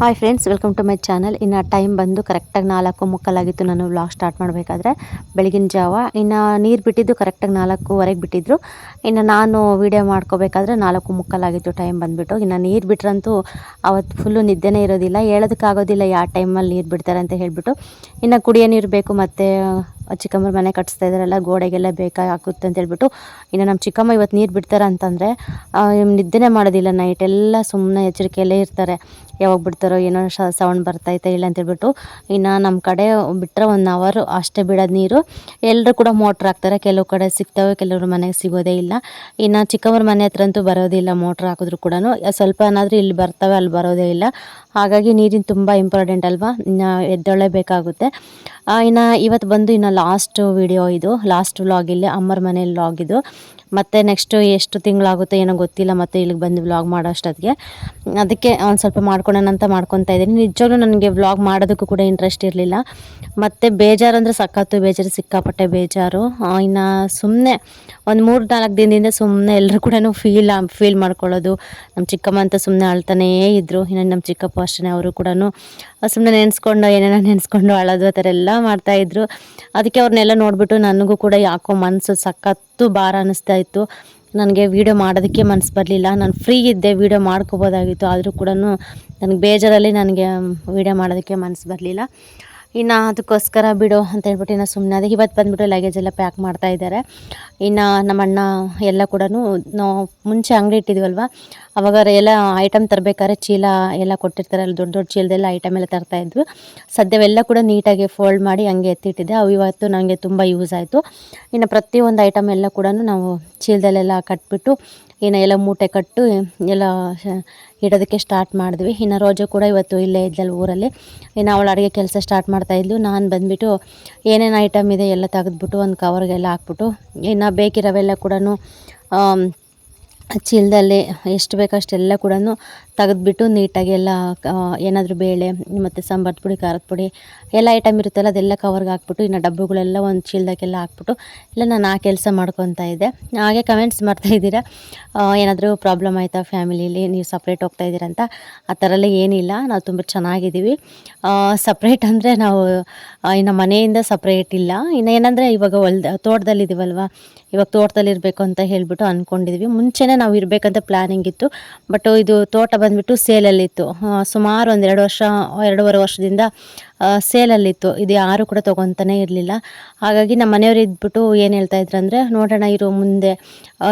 Hi friends welcome to my channel ಇನ್ನು time ಬಂದು ಕರೆಕ್ಟಾಗಿ ನಾಲ್ಕು ಮುಕ್ಕಲಾಗಿತ್ತು. ನಾನು ವ್ಲಾಗ್ ಸ್ಟಾರ್ಟ್ ಮಾಡಬೇಕಾದ್ರೆ ಬೆಳಗಿನ ಜಾವ. ಇನ್ನು ನೀರು ಬಿಟ್ಟಿದ್ದು ಕರೆಕ್ಟಾಗಿ ನಾಲ್ಕೂವರೆಗೆ ಬಿಟ್ಟಿದ್ರು. ಇನ್ನು ನಾನು ವೀಡಿಯೋ ಮಾಡ್ಕೋಬೇಕಾದ್ರೆ ನಾಲ್ಕು ಮುಕ್ಕಲಾಗಿತ್ತು ಟೈಮ್ ಬಂದುಬಿಟ್ಟು. ಇನ್ನು ನೀರು ಬಿಟ್ರಂತೂ ಅವತ್ತು ಫುಲ್ಲು ನಿದ್ದೆನೇ ಇರೋದಿಲ್ಲ. ಹೇಳೋದಕ್ಕಾಗೋದಿಲ್ಲ ಯಾವ ಟೈಮಲ್ಲಿ ನೀರು ಬಿಡ್ತಾರೆ ಅಂತ ಹೇಳಿಬಿಟ್ಟು. ಇನ್ನು ಕುಡಿಯೋ ನೀರು ಬೇಕು ಮತ್ತು ಚಿಕ್ಕಮ್ಮರ ಮನೆ ಕಟ್ಟಿಸ್ತಾ ಇದ್ದಾರಲ್ಲ, ಗೋಡೆಗೆಲ್ಲ ಬೇಕಾಗುತ್ತೆ ಅಂತ ಹೇಳ್ಬಿಟ್ಟು. ಇನ್ನು ನಮ್ಮ ಚಿಕ್ಕಮ್ಮ ಇವತ್ತು ನೀರು ಬಿಡ್ತಾರೆ ಅಂತಂದರೆ ನಿದ್ದೆನೇ ಮಾಡೋದಿಲ್ಲ ನೈಟ್ ಎಲ್ಲ ಸುಮ್ಮನೆ ಎಚ್ಚರಿಕೆಯಲ್ಲೇ ಇರ್ತಾರೆ. ಯಾವಾಗ ಬಿಡ್ತಾರೋ ಏನೋ ಸೌಂಡ್ ಬರ್ತೈತೆ ಇಲ್ಲ ಅಂತೇಳ್ಬಿಟ್ಟು ಇನ್ನು ನಮ್ಮ ಕಡೆ ಬಿಟ್ಟರೆ ಒನ್ ಅವರು ಅಷ್ಟೇ ಬಿಡೋದು ನೀರು. ಎಲ್ಲರೂ ಕೂಡ ಮೋಟ್ರ್ ಹಾಕ್ತಾರೆ. ಕೆಲವು ಕಡೆ ಸಿಗ್ತವೆ, ಕೆಲವರು ಮನೆಗೆ ಸಿಗೋದೇ ಇಲ್ಲ. ಇನ್ನು ಚಿಕ್ಕವ್ರ ಮನೆ ಹತ್ರ ಅಂತೂ ಬರೋದಿಲ್ಲ ಮೋಟ್ರ್ ಹಾಕಿದ್ರು ಕೂಡ ಸ್ವಲ್ಪ ಏನಾದರೂ ಇಲ್ಲಿ ಬರ್ತವೆ, ಅಲ್ಲಿ ಬರೋದೇ ಇಲ್ಲ. ಹಾಗಾಗಿ ನೀರಿನ ತುಂಬ ಇಂಪಾರ್ಟೆಂಟ್ ಅಲ್ವಾ? ಇನ್ನು ಎದ್ದೊಳ್ಳೇಬೇಕಾಗುತ್ತೆ ಇನ್ನು ಇವತ್ತು ಬಂದು ಇನ್ನು ಲಾಸ್ಟ್ ವಿಡಿಯೋ ಇದು. ಲಾಸ್ಟ್ ವ್ಲಾಗ್ ಇಲ್ಲಿ ಅಮ್ಮರ ಮನೇಲಿ ವ್ಲಾಗ್ ಇದು. ಮತ್ತು ನೆಕ್ಸ್ಟು ಎಷ್ಟು ತಿಂಗಳಾಗುತ್ತೆ ಏನೋ ಗೊತ್ತಿಲ್ಲ, ಮತ್ತು ಇಲ್ಲಿಗೆ ಬಂದು ವ್ಲಾಗ್ ಮಾಡೋ ಅಷ್ಟೊತ್ತಿಗೆ ಅದಕ್ಕೆ ಒಂದು ಸ್ವಲ್ಪ ಮಾಡ್ಕೊಳ್ಳೋಣ ಅಂತ ಮಾಡ್ಕೊತಾ ಇದ್ದೀನಿ. ನಿಜವಾಗ್ಲೂ ನನಗೆ ವ್ಲಾಗ್ ಮಾಡೋದಕ್ಕೂ ಕೂಡ ಇಂಟ್ರೆಸ್ಟ್ ಇರಲಿಲ್ಲ. ಮತ್ತು ಬೇಜಾರು ಅಂದರೆ ಸಖತ್ತು ಬೇಜಾರು, ಸಿಕ್ಕಾಪಟ್ಟೆ ಬೇಜಾರು. ಇನ್ನು ಸುಮ್ಮನೆ ಒಂದು ಮೂರು ನಾಲ್ಕು ದಿನದಿಂದ ಸುಮ್ಮನೆ ಎಲ್ಲರೂ ಕೂಡ ಫೀಲ್ ಫೀಲ್ ಮಾಡ್ಕೊಳ್ಳೋದು. ನಮ್ಮ ಚಿಕ್ಕಮ್ಮ ಅಂತ ಸುಮ್ಮನೆ ಅಳ್ತಾನೇ ಇದ್ದರು ಇನ್ನು ನಮ್ಮ ಚಿಕ್ಕಪ್ಪ ಅಷ್ಟೇ ಅವರು ಕೂಡ ಸುಮ್ಮನೆ ನೆನೆಸ್ಕೊಂಡು, ಏನೇನೋ ನೆನೆಸ್ಕೊಂಡು ಅಳೋದು ಆ ಥರ ಎಲ್ಲ ಮಾಡ್ತಾಯಿದ್ರು ಅದಕ್ಕೆ ಅವ್ರನ್ನೆಲ್ಲ ನೋಡಿಬಿಟ್ಟು ನನಗೂ ಕೂಡ ಯಾಕೋ ಮನಸ್ಸು ಸಖತ್ತು ಭಾರ ಅನ್ನಿಸ್ತಾ ಇತ್ತು. ನನಗೆ ವೀಡಿಯೋ ಮಾಡೋದಕ್ಕೆ ಮನಸ್ಸು ಬರಲಿಲ್ಲ. ನಾನು ಫ್ರೀ ಇದ್ದೆ, ವೀಡಿಯೋ ಮಾಡ್ಕೋಬೋದಾಗಿತ್ತು. ಆದರೂ ಕೂಡ ನನಗೆ ಬೇಜಾರಲ್ಲಿ ನನಗೆ, ವೀಡಿಯೋ ಮಾಡೋದಕ್ಕೆ ಮನಸ್ಸು ಬರಲಿಲ್ಲ. ಇನ್ನು ಅದಕ್ಕೋಸ್ಕರ ಬಿಡು ಅಂತ ಹೇಳ್ಬಿಟ್ಟು ಇನ್ನು ಸುಮ್ಮನೆ ಅದೇ ಇವತ್ತು ಬಂದುಬಿಟ್ಟು ಲಗೇಜ್ ಎಲ್ಲ ಪ್ಯಾಕ್ ಮಾಡ್ತಾ ಇದ್ದಾರೆ ಇನ್ನು ನಮ್ಮ ಅಣ್ಣ ಎಲ್ಲ ಕೂಡ ನಾವು ಮುಂಚೆ ಅಂಗಡಿ ಇಟ್ಟಿದ್ವಲ್ವ? ಅವಾಗ ಎಲ್ಲ ಐಟಮ್ ತರಬೇಕಾದ್ರೆ ಚೀಲ ಎಲ್ಲ ಕೊಟ್ಟಿರ್ತಾರಲ್ಲ ದೊಡ್ಡ ದೊಡ್ಡ ಚೀಲದೆಲ್ಲ ಐಟಮ್ ಎಲ್ಲ ತರ್ತಾಯಿದ್ವು ಸದ್ಯವೆಲ್ಲ ಕೂಡ ನೀಟಾಗಿ ಫೋಲ್ಡ್ ಮಾಡಿ ಹಂಗೆ ಎತ್ತಿಟ್ಟಿದ್ದೆ. ಅವು ಇವತ್ತು ನನಗೆ ತುಂಬ ಯೂಸ್ ಆಯಿತು. ಇನ್ನು ಪ್ರತಿಯೊಂದು ಐಟಮ್ ಎಲ್ಲ ಕೂಡ ನಾವು ಚೀಲದಲ್ಲೆಲ್ಲ ಕಟ್ಬಿಟ್ಟು ಇನ್ನು ಎಲ್ಲ ಮೂಟೆ ಕಟ್ಟು, ಎಲ್ಲ ಇಡೋದಕ್ಕೆ ಸ್ಟಾರ್ಟ್ ಮಾಡಿದ್ವಿ. ಇನ್ನು ರೋಜು ಕೂಡ ಇವತ್ತು ಇಲ್ಲೇ ಇದ್ದಲ್ಲ ಊರಲ್ಲಿ. ಇನ್ನು ಅವಳು ಅಡುಗೆ ಕೆಲಸ ಸ್ಟಾರ್ಟ್ ಮಾಡ್ತಾಯಿದ್ಲು ನಾನು ಬಂದುಬಿಟ್ಟು ಏನೇನು ಐಟಮ್ ಇದೆ ಎಲ್ಲ ತೆಗೆದ್ಬಿಟ್ಟು ಒಂದು ಕವರ್ಗೆಲ್ಲ ಹಾಕ್ಬಿಟ್ಟು, ಇನ್ನು ಬೇಕಿರೋವೆಲ್ಲ ಕೂಡ ಚೀಲದಲ್ಲಿ ಎಷ್ಟು ಬೇಕಷ್ಟೆಲ್ಲ ಕೂಡ ತೆಗೆದ್ಬಿಟ್ಟು ನೀಟಾಗಿ ಎಲ್ಲ ಏನಾದರೂ ಬೇಳೆ, ಮತ್ತು ಸಾಂಬಾರು ಪುಡಿ, ಖಾರದ ಪುಡಿ, ಎಲ್ಲ ಐಟಮ್ ಇರುತ್ತಲ್ಲ, ಅದೆಲ್ಲ ಕವರ್ಗೆ ಹಾಕ್ಬಿಟ್ಟು, ಇನ್ನು ಡಬ್ಬಗಳೆಲ್ಲ ಒಂದು ಚೀಲದಾಗೆಲ್ಲ ಹಾಕ್ಬಿಟ್ಟು ಇಲ್ಲ ನಾನು ಆ ಕೆಲಸ ಮಾಡ್ಕೊತಾ ಇದ್ದೆ. ಹಾಗೆ ಕಮೆಂಟ್ಸ್ ಮಾಡ್ತಾಯಿದ್ದೀರಾ ಏನಾದರೂ ಪ್ರಾಬ್ಲಮ್ ಆಯಿತಾ ಫ್ಯಾಮಿಲಿಯಲ್ಲಿ ನೀವು ಸಪ್ರೇಟ್ ಹೋಗ್ತಾ ಇದ್ದೀರಾ ಅಂತ? ಆ ಥರ ಎಲ್ಲ ಏನಿಲ್ಲ, ನಾವು ತುಂಬ ಚೆನ್ನಾಗಿದ್ದೀವಿ. ಸಪ್ರೇಟ್ ಅಂದರೆ ನಾವು ಇನ್ನು ಮನೆಯಿಂದ ಸಪ್ರೇಟ್ ಇಲ್ಲ. ಇನ್ನು ಏನಂದರೆ ಇವಾಗ ಹೊಲ್ದ, ತೋಟದಲ್ಲಿದ್ದೀವಲ್ವ? ಇವಾಗ ತೋಟದಲ್ಲಿ ಇರಬೇಕು ಅಂತ ಹೇಳಿಬಿಟ್ಟು ಅಂದ್ಕೊಂಡಿದ್ವಿ ಮುಂಚೆನೇ ನಾವು ಇರಬೇಕಂತ ಪ್ಲ್ಯಾನಿಂಗ್ ಇತ್ತು. ಬಟ್ ಇದು ತೋಟ ಬಂದುಬಿಟ್ಟು ಸೇಲಲ್ಲಿತ್ತು. ಸುಮಾರು ಒಂದು ಎರಡು ವರ್ಷ ಎರಡೂವರೆ ವರ್ಷದಿಂದ ಸೇಲಲ್ಲಿತ್ತು. ಇದು ಯಾರು ಕೂಡ ತೊಗೊತಾನೆ ಇರಲಿಲ್ಲ. ಹಾಗಾಗಿ ನಮ್ಮ ಮನೆಯವ್ರು ಇದ್ಬಿಟ್ಟು ಏನು ಹೇಳ್ತಾ ಇದ್ರು ಅಂದರೆ, ನೋಡೋಣ ಇರೋ ಮುಂದೆ.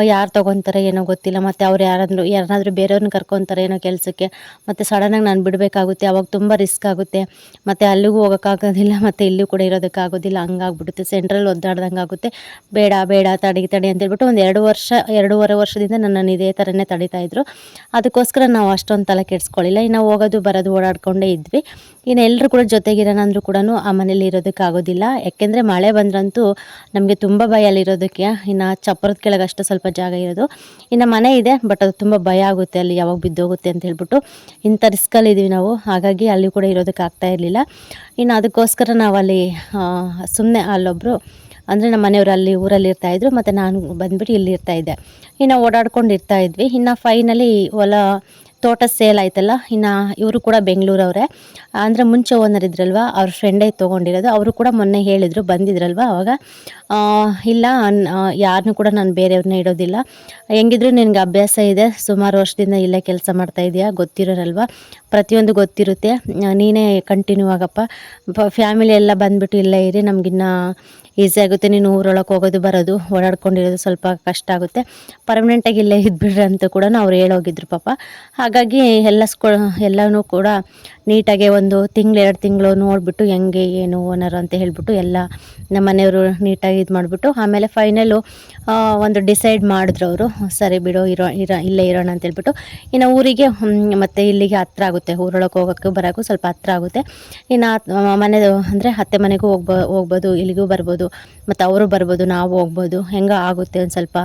ಯಾರು ತೊಗೊತಾರೆ ಏನೋ ಗೊತ್ತಿಲ್ಲ. ಮತ್ತು ಅವ್ರು ಯಾರಾದರೂ ಯಾರಾದರೂ ಬೇರೆಯವ್ರನ್ನ ಕರ್ಕೊತಾರೆ ಏನೋ ಕೆಲಸಕ್ಕೆ. ಮತ್ತು ಸಡನ್ನಾಗಿ ನಾನು ಬಿಡಬೇಕಾಗುತ್ತೆ. ಅವಾಗ ತುಂಬ ರಿಸ್ಕ್ ಆಗುತ್ತೆ. ಮತ್ತು ಅಲ್ಲಿಗೂ ಹೋಗೋಕ್ಕಾಗೋದಿಲ್ಲ. ಮತ್ತು ಇಲ್ಲೂ ಕೂಡ ಇರೋದಕ್ಕಾಗೋದಿಲ್ಲ. ಹಂಗಾಗ್ಬಿಡುತ್ತೆ. ಸೆಂಟ್ರಲ್ ಒದ್ದಾಡ್ದಂಗೆ ಆಗುತ್ತೆ ಬೇಡ ಬೇಡ ತಡಿ ತಡಿ ಅಂತೇಳ್ಬಿಟ್ಟು ಒಂದು ಎರಡು ವರ್ಷ, ಎರಡೂವರೆ ವರ್ಷದಿಂದ ನನ್ನನ್ನು ಇದೇ ಥರನೇ ತಡಿತಾಯಿದ್ರು ಅದಕ್ಕೋಸ್ಕರ ನಾವು ಅಷ್ಟೊಂದು ತಲೆ ಕೆಡಿಸ್ಕೊಳ್ಳಿಲ್ಲ ಇನ್ನು ಹೋಗೋದು, ಬರೋದು, ಓಡಾಡ್ಕೊಂಡೇ ಇದ್ವಿ. ಇನ್ನು ಎಲ್ಲರೂ ಕೂಡ ಜೊತೆಗಿರೋಣ ಅಂದರೂ ಕೂಡ ಆ ಮನೇಲಿ ಇರೋದಕ್ಕಾಗೋದಿಲ್ಲ ಯಾಕೆಂದರೆ ಮಳೆ ಬಂದ್ರಂತೂ ನಮಗೆ ತುಂಬ ಭಯ ಅಲ್ಲಿರೋದಕ್ಕೆ ಇನ್ನು ಚಪ್ಪರದ ಕೆಳಗೆ ಅಷ್ಟು ಸ್ವಲ್ಪ ಜಾಗ ಇರೋದು. ಇನ್ನು ಮನೆ ಇದೆ ಬಟ್ ಅದು ತುಂಬ ಭಯ ಆಗುತ್ತೆ ಅಲ್ಲಿ ಯಾವಾಗ ಬಿದ್ದೋಗುತ್ತೆ ಅಂತ ಹೇಳ್ಬಿಟ್ಟು. ಇಂಥ ರಿಸ್ಕಲ್ಲಿದ್ದೀವಿ ನಾವು. ಹಾಗಾಗಿ ಅಲ್ಲಿ ಕೂಡ ಇರೋದಕ್ಕೆ ಆಗ್ತಾ ಇರಲಿಲ್ಲ. ಇನ್ನು ಅದಕ್ಕೋಸ್ಕರ ನಾವು ಅಲ್ಲಿ ಸುಮ್ಮನೆ ಅಲ್ಲೊಬ್ಬರು ಅಂದರೆ ನಮ್ಮ ಮನೆಯವರು ಅಲ್ಲಿ ಊರಲ್ಲಿ ಇರ್ತಾಯಿದ್ರು ಮತ್ತು ನಾನು ಬಂದುಬಿಟ್ಟು ಇಲ್ಲಿ ಇರ್ತಾಯಿದ್ದೆ ಇನ್ನು ಓಡಾಡ್ಕೊಂಡು ಇರ್ತಾಯಿದ್ವಿ ಇನ್ನು ಫೈನಲಿ ಹೊಲ ತೋಟ ಸೇಲ್ ಆಯ್ತಲ್ಲ, ಇನ್ನು ಇವರು ಕೂಡ ಬೆಂಗಳೂರವರೇ. ಅಂದರೆ ಮುಂಚೆ ಓನರ್ ಇದ್ರಲ್ವ, ಅವ್ರ ಫ್ರೆಂಡೇ ತೊಗೊಂಡಿರೋದು, ಅವರು ಕೂಡ ಮೊನ್ನೆ ಹೇಳಿದರು, ಬಂದಿದ್ರಲ್ವ ಅವಾಗ. ಇಲ್ಲ ಯಾರನ್ನೂ ಕೂಡ ನಾನು ಬೇರೆಯವ್ರನ್ನ ಇಡೋದಿಲ್ಲ. ಹೆಂಗಿದ್ರು ನಿನಗೆ ಅಭ್ಯಾಸ ಇದೆ, ಸುಮಾರು ವರ್ಷದಿಂದ ಇಲ್ಲೇ ಕೆಲಸ ಮಾಡ್ತಾ ಇದೆಯಾ, ಗೊತ್ತಿರೋರಲ್ವ? ಪ್ರತಿಯೊಂದು ಗೊತ್ತಿರುತ್ತೆ. ನೀನೇ ಕಂಟಿನ್ಯೂ ಆಗಪ್ಪ. ಫ್ಯಾಮಿಲಿ ಎಲ್ಲ ಬಂದ್ಬಿಟ್ಟು ಇಲ್ಲೇ ಇರಿ, ನಮಗಿನ್ನ ಈಸಿ ಆಗುತ್ತೆ. ನೀನು ಊರೊಳಗೆ ಹೋಗೋದು, ಬರೋದು, ಓಡಾಡ್ಕೊಂಡಿರೋದು ಸ್ವಲ್ಪ ಕಷ್ಟ ಆಗುತ್ತೆ. ಪರ್ಮನೆಂಟಾಗಿ ಇಲ್ಲೇ ಇದ್ಬಿಡ್ರಿ ಅಂತ ಕೂಡ ಅವ್ರು ಹೇಳೋಗಿದ್ರು ಪಾಪ. ಹಾಗಾಗಿ ಎಲ್ಲ ಸ್ಕೂ ಎಲ್ಲನೂ ಕೂಡ ನೀಟಾಗಿ ಒಂದು ತಿಂಗಳು, ಎರಡು ತಿಂಗಳು ನೋಡಿಬಿಟ್ಟು ಹೆಂಗೆ, ಏನು ಓನರು ಅಂತ ಹೇಳಿಬಿಟ್ಟು ಎಲ್ಲ ನಮ್ಮ ಮನೆಯವರು ನೀಟಾಗಿ ಇದು ಮಾಡಿಬಿಟ್ಟು ಆಮೇಲೆ ಫೈನಲು ಒಂದು ಡಿಸೈಡ್ ಮಾಡಿದ್ರು ಅವರು, ಸರಿ ಬಿಡು, ಇರೋ ಇರೋ, ಇಲ್ಲೇ ಇರೋಣ ಅಂತ ಹೇಳ್ಬಿಟ್ಟು. ಇನ್ನು ಊರಿಗೆ ಮತ್ತು ಇಲ್ಲಿಗೆ ಹತ್ರ ಆಗುತ್ತೆ, ಊರೊಳಗೆ ಹೋಗೋಕ್ಕೆ ಬರೋಕ್ಕೂ ಸ್ವಲ್ಪ ಹತ್ರ ಆಗುತ್ತೆ. ಇನ್ನು ಮನೆ ಅಂದರೆ ಅತ್ತೆ ಮನೆಗೂ ಹೋಗ್ಬ, ಹೋಗ್ಬೋದು, ಇಲ್ಲಿಗೂ ಬರ್ಬೋದು, ಮತ್ತು ಅವರು ಬರ್ಬೋದು, ನಾವು ಹೋಗ್ಬೋದು, ಹೆಂಗೆ ಆಗುತ್ತೆ ಒಂದು ಸ್ವಲ್ಪ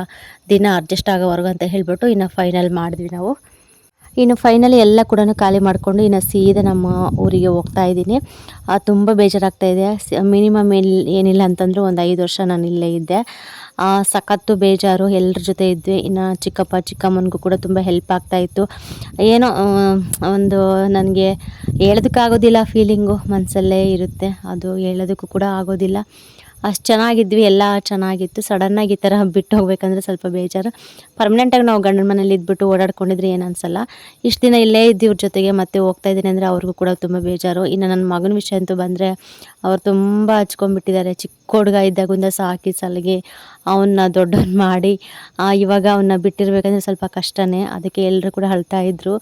ದಿನ ಅಡ್ಜಸ್ಟ್ ಆಗೋವರೆಗೂ ಅಂತ ಹೇಳ್ಬಿಟ್ಟು ಇನ್ನು ಫೈನಲ್ ಮಾಡಿದ್ವಿ ನಾವು. ಇನ್ನು ಫೈನಲಿ ಎಲ್ಲ ಕೂಡ ಖಾಲಿ ಮಾಡಿಕೊಂಡು ಇನ್ನು ಸೀದಾ ನಮ್ಮ ಊರಿಗೆ ಹೋಗ್ತಾ ಇದ್ದೀನಿ. ತುಂಬ ಬೇಜಾರಾಗ್ತಾ ಇದೆ. ಮಿನಿಮಮ್ ಏನಿಲ್ಲ ಅಂತಂದರೂ ಒಂದು ಐದು ವರ್ಷ ನಾನು ಇಲ್ಲೇ ಇದ್ದೆ. ಸಖತ್ತು ಬೇಜಾರು ಎಲ್ಲರ ಜೊತೆ ಇದ್ವಿ. ಇನ್ನು ಚಿಕ್ಕಪ್ಪ, ಚಿಕ್ಕಮ್ಮನಿಗೂ ಕೂಡ ತುಂಬ ಹೆಲ್ಪ್ ಆಗ್ತಾಯಿತ್ತು ಏನೋ ಒಂದು ನನಗೆ ಹೇಳೋದಕ್ಕಾಗೋದಿಲ್ಲ ಫೀಲಿಂಗು ಮನಸ್ಸಲ್ಲೇ ಇರುತ್ತೆ. ಅದು ಹೇಳೋದಕ್ಕೂ ಕೂಡ ಆಗೋದಿಲ್ಲ. ಅಷ್ಟು ಚೆನ್ನಾಗಿದ್ವಿ, ಎಲ್ಲ ಚೆನ್ನಾಗಿತ್ತು. ಸಡನ್ನಾಗಿ ಈ ಥರ ಬಿಟ್ಟು ಹೋಗ್ಬೇಕಂದ್ರೆ ಸ್ವಲ್ಪ ಬೇಜಾರು. ಪರ್ಮನೆಂಟಾಗಿ ನಾವು ಗಂಡನ ಮನೇಲಿ ಇದ್ಬಿಟ್ಟು ಓಡಾಡ್ಕೊಂಡಿದ್ರೆ ಏನು ಅನ್ಸಲ್ಲ. ಇಷ್ಟು ದಿನ ಇಲ್ಲೇ ಇದ್ದು ಇವ್ರ ಜೊತೆಗೆ ಮತ್ತೆ ಹೋಗ್ತಾ ಇದ್ದೀನಿ ಅಂದರೆ ಅವ್ರಿಗೂ ಕೂಡ ತುಂಬ ಬೇಜಾರು. ಇನ್ನು ನನ್ನ ಮಗನ ವಿಷಯ ಅಂತೂ ಬಂದರೆ ಅವ್ರು ತುಂಬ ಹಚ್ಕೊಂಡ್ಬಿಟ್ಟಿದ್ದಾರೆ. ಚಿಕ್ಕ ಹುಡುಗ ಇದ್ದಾಗಿಂದ ಸಾಕಿ ಸಲಗಿ ಅವನ್ನ ದೊಡ್ಡವನ್ನ ಮಾಡಿ ಇವಾಗ ಅವನ್ನ ಬಿಟ್ಟಿರ್ಬೇಕಂದ್ರೆ ಸ್ವಲ್ಪ ಕಷ್ಟನೇ. ಅದಕ್ಕೆ ಎಲ್ಲರೂ ಕೂಡ ಅಳ್ತಾ ಇದ್ರು.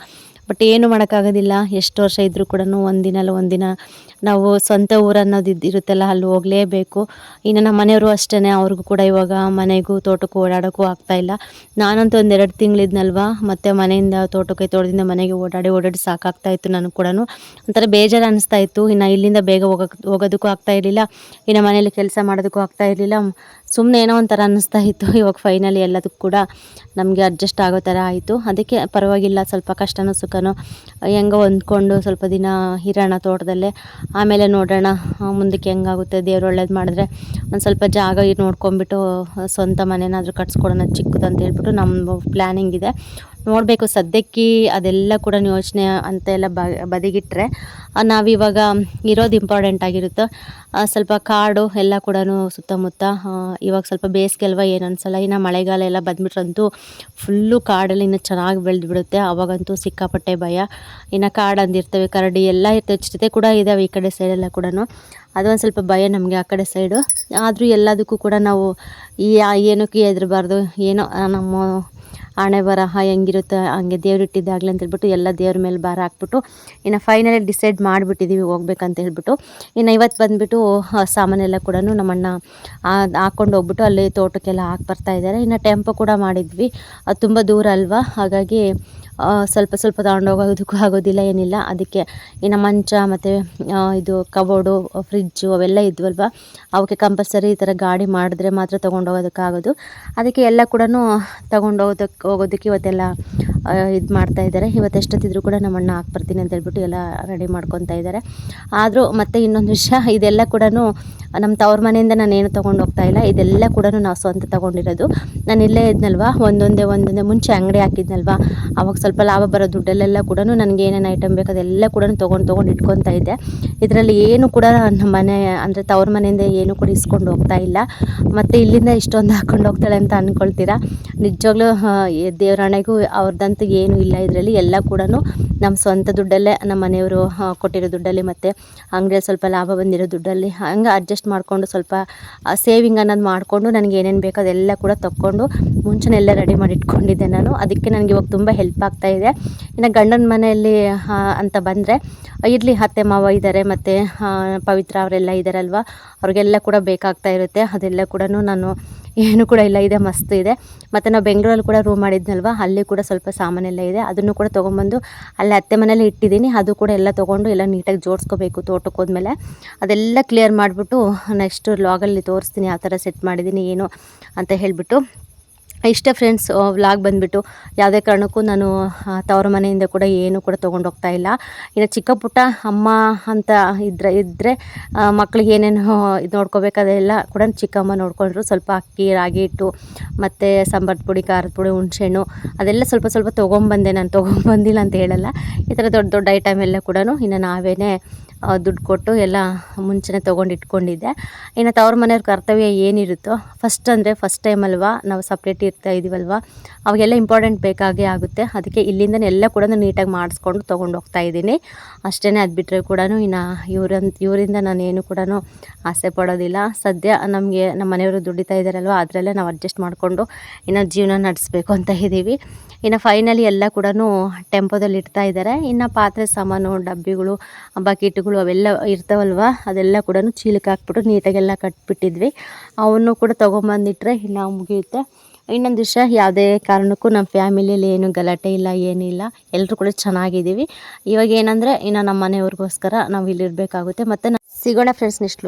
ಬಟ್ ಏನು ಮಾಡೋಕ್ಕಾಗೋದಿಲ್ಲ. ಎಷ್ಟು ವರ್ಷ ಇದ್ದರೂ ಕೂಡ ಒಂದಿನ ಅಲ್ಲ ಒಂದಿನ ನಾವು ಸ್ವಂತ ಊರನ್ನೋದು ಇರುತ್ತಲ್ಲ, ಅಲ್ಲಿ ಹೋಗಲೇಬೇಕು. ಇನ್ನು ನಮ್ಮ ಮನೆಯವರು ಅಷ್ಟೇ ಅವ್ರಿಗೂ ಕೂಡ ಇವಾಗ ಮನೆಗೂ ತೋಟಕ್ಕೂ ಓಡಾಡೋಕ್ಕೂ ಆಗ್ತಾ ಇಲ್ಲ. ನಾನಂತೂ ಒಂದೆರಡು ತಿಂಗಳಿದ್ನಲ್ವ ಮತ್ತು ಮನೆಯಿಂದ ತೋಟಕ್ಕೆ ತೋಟದಿಂದ ಮನೆಗೆ ಓಡಾಡಿ ಓಡಾಡಿ ಸಾಕಾಗ್ತಾ ಇತ್ತು ನನಗೆ ಕೂಡ ಒಂಥರ ಬೇಜಾರು ಅನಿಸ್ತಾ ಇತ್ತು. ಇನ್ನು ಇಲ್ಲಿಂದ ಬೇಗ ಹೋಗೋಕ್ಕೆ ಹೋಗೋದಕ್ಕೂ ಆಗ್ತಾ ಇರಲಿಲ್ಲ. ಇನ್ನು ಮನೇಲಿ ಕೆಲಸ ಮಾಡೋದಕ್ಕೂ ಆಗ್ತಾ ಇರಲಿಲ್ಲ. ಸುಮ್ಮನೆ ಏನೋ ಒಂಥರ ಅನ್ನಿಸ್ತಾ ಇತ್ತು. ಇವಾಗ ಫೈನಲಿ ಎಲ್ಲದಕ್ಕೂ ಕೂಡ ನಮಗೆ ಅಡ್ಜಸ್ಟ್ ಆಗೋ ಥರ ಆಯಿತು. ಅದಕ್ಕೆ ಪರವಾಗಿಲ್ಲ ಸ್ವಲ್ಪ ಕಷ್ಟನೋ ಸುಖನೋ ಹೆಂಗೋ ಹೊಂದ್ಕೊಂಡು ಸ್ವಲ್ಪ ದಿನ ಇರೋಣ ತೋಟದಲ್ಲೇ ಆಮೇಲೆ ನೋಡೋಣ ಮುಂದಕ್ಕೆ ಹೆಂಗಾಗುತ್ತೆ ದೇವ್ರು ಒಳ್ಳೇದು ಮಾಡಿದ್ರೆ ಒಂದು ಸ್ವಲ್ಪ ಜಾಗ ಇದು ನೋಡ್ಕೊಂಬಿಟ್ಟು ಸ್ವಂತ ಮನೇನಾದರೂ ಕಟ್ಸ್ಕೊಡೋಣ ಚಿಕ್ಕದು ಅಂತ ಹೇಳ್ಬಿಟ್ಟು ನಮ್ಮ ಪ್ಲ್ಯಾನಿಂಗ್ ಇದೆ. ನೋಡಬೇಕು ಸದ್ಯಕ್ಕೆ ಅದೆಲ್ಲ ಕೂಡ ಯೋಚನೆ ಅಂತ ಎಲ್ಲ ಬ ಬದಿಗಿಟ್ರೆ ಆ, ನಾವಿವಾಗ ಇರೋದು ಇಂಪಾರ್ಟೆಂಟ್ ಆಗಿರುತ್ತೆ. ಸ್ವಲ್ಪ ಕಾಡು ಎಲ್ಲ ಕೂಡ ಸುತ್ತಮುತ್ತ ಇವಾಗ ಸ್ವಲ್ಪ ಬೇಸಿಗೆ ಅಲ್ವಾ ಏನು ಅನ್ಸಲ್ಲ, ಇನ್ನು ಮಳೆಗಾಲ ಎಲ್ಲ ಬಂದ್ಬಿಟ್ರಂತೂ ಫುಲ್ಲು ಕಾಡಲ್ಲಿ ಇನ್ನು ಚೆನ್ನಾಗಿ ಬೆಳೆದ್ಬಿಡುತ್ತೆ. ಅವಾಗಂತೂ ಸಿಕ್ಕಾಪಟ್ಟೆ ಭಯ. ಇನ್ನು ಕಾಡು ಅಂದಿರ್ತವೆ, ಕರಡಿ ಎಲ್ಲ ಇರ್ತವೆ ಚಿರತೆ ಕೂಡ ಇದ್ದಾವೆ ಈ ಕಡೆ ಸೈಡೆಲ್ಲ ಕೂಡ ಅದೊಂದು ಸ್ವಲ್ಪ ಭಯ ನಮಗೆ ಆ ಕಡೆ ಸೈಡು ಆದರೂ ಎಲ್ಲದಕ್ಕೂ ಕೂಡ ನಾವು ಈ ಏನಕ್ಕೆ ಎದ್ರಬಾರ್ದು ಏನೋ ನಮ್ಮ ಹಣೆ ಬರಹ ಹೆಂಗಿರುತ್ತೆ, ಹಂಗೆ ದೇವ್ರು ಇಟ್ಟಿದ್ದಾಗಲಿ ಅಂತ ಹೇಳ್ಬಿಟ್ಟು ಎಲ್ಲ ದೇವ್ರ ಮೇಲೆ ಭಾರ ಹಾಕ್ಬಿಟ್ಟು, ಇನ್ನು ಫೈನಲಿ ಡಿಸೈಡ್ ಮಾಡಿಬಿಟ್ಟಿದ್ದೀವಿ ಹೋಗ್ಬೇಕಂತ ಹೇಳ್ಬಿಟ್ಟು. ಇನ್ನು ಇವತ್ತು ಬಂದುಬಿಟ್ಟು ಸಾಮಾನೆಲ್ಲ ಕೂಡ ನಮ್ಮಣ್ಣ ಹಾಕ್ಕೊಂಡು ಹೋಗ್ಬಿಟ್ಟು ಅಲ್ಲಿ ತೋಟಕ್ಕೆಲ್ಲ ಹಾಕಿ ಬರ್ತಾ ಇದ್ದಾರೆ ಇನ್ನು ಟೆಂಪೋ ಕೂಡ ಮಾಡಿದ್ವಿ. ಅದು ತುಂಬ ದೂರ ಅಲ್ವಾ? ಹಾಗಾಗಿ ಸ್ವಲ್ಪ ಸ್ವಲ್ಪ ತಗೊಂಡು ಹೋಗೋದಕ್ಕೂ ಆಗೋದಿಲ್ಲ, ಏನಿಲ್ಲ. ಅದಕ್ಕೆ ಇನ್ನು ಮಂಚ ಮತ್ತು ಇದು ಕಬೋರ್ಡು ಫ್ರಿಜ್ಜು ಅವೆಲ್ಲ ಇದ್ವಲ್ವ? ಅವಕ್ಕೆ ಕಂಪಲ್ಸರಿ ಈ ಥರ ಗಾಡಿ ಮಾಡಿದ್ರೆ ಮಾತ್ರ ತೊಗೊಂಡು ಹೋಗೋದಕ್ಕಾಗೋದು ಅದಕ್ಕೆ ಎಲ್ಲ ಕೂಡ ತೊಗೊಂಡೋಗೋದಕ್ಕೆ ಹೋಗೋದಕ್ಕೆ ಇವತ್ತೆಲ್ಲ ಇದು ಮಾಡ್ತಾ ಇದ್ದಾರೆ. ಇವತ್ತು ಎಷ್ಟೊತ್ತಿದ್ರು ಕೂಡ ನಮ್ಮ ಅಣ್ಣ ಹಾಕ್ಬರ್ತೀನಿ ಅಂತ ಹೇಳ್ಬಿಟ್ಟು ಎಲ್ಲ ರೆಡಿ ಮಾಡ್ಕೊತಾ ಇದ್ದಾರೆ. ಆದರೂ ಮತ್ತೆ ಇನ್ನೊಂದು ವಿಷಯ, ಇದೆಲ್ಲ ಕೂಡ ನಮ್ಮ ತವ್ರ ಮನೆಯಿಂದ ನಾನು ಏನು ತೊಗೊಂಡು ಹೋಗ್ತಾ ಇಲ್ಲ. ಇದೆಲ್ಲ ಕೂಡ ನಾವು ಸ್ವಂತ ತೊಗೊಂಡಿರೋದು. ನಾನು ಇಲ್ಲೇ ಇದ್ನಲ್ವ? ಒಂದೊಂದೇ ಒಂದೊಂದೇ ಮುಂಚೆ ಅಂಗಡಿ ಹಾಕಿದ್ನಲ್ವ? ಅವಾಗ ಸ್ವಲ್ಪ ಲಾಭ ಬರೋ ದುಡ್ಡಲ್ಲೆಲ್ಲ ಕೂಡ ನನಗೆ ಏನೇನು ಐಟಮ್ ಬೇಕು ಅದೆಲ್ಲ ಕೂಡ ತೊಗೊಂಡು ತೊಗೊಂಡು ಇಟ್ಕೊತಾ ಇದ್ದೆ. ಇದರಲ್ಲಿ ಏನು ಕೂಡ ನಮ್ಮ ಮನೆ, ಅಂದರೆ ತವ್ರ ಮನೆಯಿಂದ ಏನು ಕೂಡ ಇಸ್ಕೊಂಡು ಹೋಗ್ತಾ ಇಲ್ಲ. ಮತ್ತು ಇಲ್ಲಿಂದ ಇಷ್ಟೊಂದು ಹಾಕ್ಕೊಂಡು ಹೋಗ್ತಾಳೆ ಅಂತ ಅಂದ್ಕೊಳ್ತೀರಾ ನಿಜವಾಗ್ಲೂ ದೇವರಾಣೆಗೂ ಅವ್ರದ್ದಂತೂ ಏನು ಇಲ್ಲ ಇದರಲ್ಲಿ. ಎಲ್ಲ ಕೂಡ ನಮ್ಮ ಸ್ವಂತ ದುಡ್ಡಲ್ಲೇ, ನಮ್ಮ ಮನೆಯವರು ಕೊಟ್ಟಿರೋ ದುಡ್ಡಲ್ಲಿ ಮತ್ತು ಅಂಗಡಿಯಲ್ಲಿ ಸ್ವಲ್ಪ ಲಾಭ ಬಂದಿರೋ ದುಡ್ಡಲ್ಲಿ ಹಂಗೆ ಅಡ್ಜಸ್ಟ್ ಮಾಡಿಕೊಂಡು ಸ್ವಲ್ಪ ಸೇವಿಂಗ್ ಅನ್ನೋದು ಮಾಡಿಕೊಂಡು ನನಗೆ ಏನೇನು ಬೇಕೋ ಅದೆಲ್ಲ ಕೂಡ ತಕ್ಕೊಂಡು ಮುಂಚೆನೇ ಎಲ್ಲ ರೆಡಿ ಮಾಡಿ ಇಟ್ಕೊಂಡಿದ್ದೆ ನಾನು. ಅದಕ್ಕೆ ನನಗೆ ಇವಾಗ ತುಂಬ ಹೆಲ್ಪ್ ಆಗ್ತಾ ಇದೆ. ಇನ್ನು ಗಂಡನ ಮನೆಯಲ್ಲಿ ಅಂತ ಬಂದರೆ, ಇರಲಿ, ಅತ್ತೆ, ಮಾವ ಇದ್ದಾರೆ ಮತ್ತು ಪವಿತ್ರ ಅವರೆಲ್ಲ ಇದ್ದಾರಲ್ವ ಅವ್ರಿಗೆಲ್ಲ ಕೂಡ ಬೇಕಾಗ್ತಾ ಇರುತ್ತೆ. ಅದೆಲ್ಲ ಕೂಡ ನಾನು ಏನು ಕೂಡ ಇಲ್ಲ, ಇದೆ, ಮಸ್ತ್ ಇದೆ. ಮತ್ತು ನಾವು ಬೆಂಗಳೂರಲ್ಲಿ ಕೂಡ ರೂಮ್ ಮಾಡಿದ್ನಲ್ವ? ಅಲ್ಲಿ ಕೂಡ ಸ್ವಲ್ಪ ಸಾಮಾನೆಲ್ಲ ಇದೆ. ಅದನ್ನು ಕೂಡ ತೊಗೊಂಬಂದು ಅಲ್ಲಿ ಅತ್ತೆ ಮನೇಲಿ ಇಟ್ಟಿದ್ದೀನಿ. ಅದು ಕೂಡ ಎಲ್ಲ ತೊಗೊಂಡು ಎಲ್ಲ ನೀಟಾಗಿ ಜೋಡಿಸ್ಕೋಬೇಕು ತೋಟಕ್ಕೆ ಹೋದ್ಮೇಲೆ. ಅದೆಲ್ಲ ಕ್ಲಿಯರ್ ಮಾಡಿಬಿಟ್ಟು ನೆಕ್ಸ್ಟ್ ಲಾಗಲ್ಲಿ ತೋರಿಸ್ತೀನಿ ಯಾವ ಥರ ಸೆಟ್ ಮಾಡಿದ್ದೀನಿ, ಏನು ಅಂತ ಹೇಳಿಬಿಟ್ಟು. ಇಷ್ಟೇ ಫ್ರೆಂಡ್ಸ್ ವ್ಲಾಗ್ ಬಂದುಬಿಟ್ಟು ಯಾವುದೇ ಕಾರಣಕ್ಕೂ ನಾನು ತವರ ಮನೆಯಿಂದ ಕೂಡ ಏನು ಕೂಡ ತೊಗೊಂಡೋಗ್ತಾ ಇಲ್ಲ. ಇನ್ನು ಚಿಕ್ಕ ಪುಟ್ಟ ಅಮ್ಮ ಅಂತ ಇದ್ರೆ ಇದ್ದರೆ ಮಕ್ಳಿಗೆ ಏನೇನು ಇದು ನೋಡ್ಕೋಬೇಕಾದೆಲ್ಲ ಕೂಡ ಚಿಕ್ಕಮ್ಮ ನೋಡಿಕೊಂಡ್ರು. ಸ್ವಲ್ಪ ಅಕ್ಕಿ, ರಾಗಿ ಹಿಟ್ಟು, ಮತ್ತು ಸಾಂಬಾರು ಪುಡಿ, ಖಾರದ ಪುಡಿ, ಹುಣಸೆಹಣ್ಣು ಅದೆಲ್ಲ ಸ್ವಲ್ಪ ಸ್ವಲ್ಪ ತೊಗೊಂಬಂದೆ. ನಾನು ತೊಗೊಂಬಂದಿಲ್ಲ ಅಂತ ಹೇಳಲ್ಲ. ಈ ಥರ ದೊಡ್ಡ ದೊಡ್ಡ ಐಟಮ್ ಎಲ್ಲ ಕೂಡ ಇನ್ನು ನಾವೇ ದುಡ್ಡು ಕೊಟ್ಟು ಎಲ್ಲ ಮುಂಚೆನೇ ತೊಗೊಂಡು ಇಟ್ಕೊಂಡಿದ್ದೆ. ಇನ್ನು ತವ್ರ ಮನೆಯವ್ರ ಕರ್ತವ್ಯ ಏನಿರುತ್ತೋ ಫಸ್ಟ್ ಅಂದರೆ ಫಸ್ಟ್ ಟೈಮ್ ಅಲ್ವಾ, ನಾವು ಸಪ್ರೇಟ್ ಇರ್ತಾ ಇದೀವಲ್ವ, ಅವಾಗೆಲ್ಲ ಇಂಪಾರ್ಟೆಂಟ್ ಬೇಕಾಗೇ ಆಗುತ್ತೆ. ಅದಕ್ಕೆ ಇಲ್ಲಿಂದನೇ ಎಲ್ಲ ಕೂಡ ನೀಟಾಗಿ ಮಾಡಿಸ್ಕೊಂಡು ತೊಗೊಂಡು ಹೋಗ್ತಾ ಇದ್ದೀನಿ. ಅಷ್ಟೇ ಅದು ಬಿಟ್ಟರೆ ಕೂಡ ಇನ್ನು ಇವರಂತ ಇವರಿಂದ ಏನು ಕೂಡ ಆಸೆ ಪಡೋದಿಲ್ಲ. ಸದ್ಯ ನಮಗೆ ನಮ್ಮ ಮನೆಯವರು ದುಡಿತಾ ಇದ್ದಾರಲ್ವ ಅದರಲ್ಲೇ ನಾವು ಅಡ್ಜಸ್ಟ್ ಮಾಡಿಕೊಂಡು ಇನ್ನು ಜೀವನ ನಡೆಸಬೇಕು ಅಂತ ಇದ್ದೀವಿ ಇನ್ನು ಫೈನಲಿ ಎಲ್ಲ ಕೂಡ ಟೆಂಪೋದಲ್ಲಿ ಇಡ್ತಾ ಇದ್ದಾರೆ ಇನ್ನು ಪಾತ್ರೆ, ಸಾಮಾನು, ಡಬ್ಬಿಗಳು ಬಕೆಟ್ಗಳು ಅವೆಲ್ಲ ಇರ್ತಾವಲ್ವ, ಅದೆಲ್ಲ ಕೂಡ ಚೀಲಕ್ಕೆ ಹಾಕ್ಬಿಟ್ಟು ನೀಟಾಗೆಲ್ಲ ಕಟ್ಬಿಟ್ಟಿದ್ವಿ. ಅವನ್ನು ಕೂಡ ತೊಗೊಂಬಂದಿಟ್ರೆ ಇನ್ನು ಮುಗಿಯುತ್ತೆ. ಇನ್ನೊಂದು ವಿಷಯ, ಯಾವುದೇ ಕಾರಣಕ್ಕೂ ನಮ್ಮ ಫ್ಯಾಮಿಲಿಯಲ್ಲಿ ಏನು ಗಲಾಟೆ ಇಲ್ಲ ಏನಿಲ್ಲ ಎಲ್ಲರೂ ಕೂಡ ಚೆನ್ನಾಗಿದ್ದೀವಿ. ಇವಾಗ ಏನಂದರೆ, ಇನ್ನು ನಮ್ಮ ಮನೆಯವ್ರಿಗೋಸ್ಕರ ನಾವು ಇಲ್ಲಿರಬೇಕಾಗುತ್ತೆ. ಮತ್ತು ಸಿಗೋಣ ಫ್ರೆಂಡ್ಸ್ ನೆಕ್ಸ್ಟ್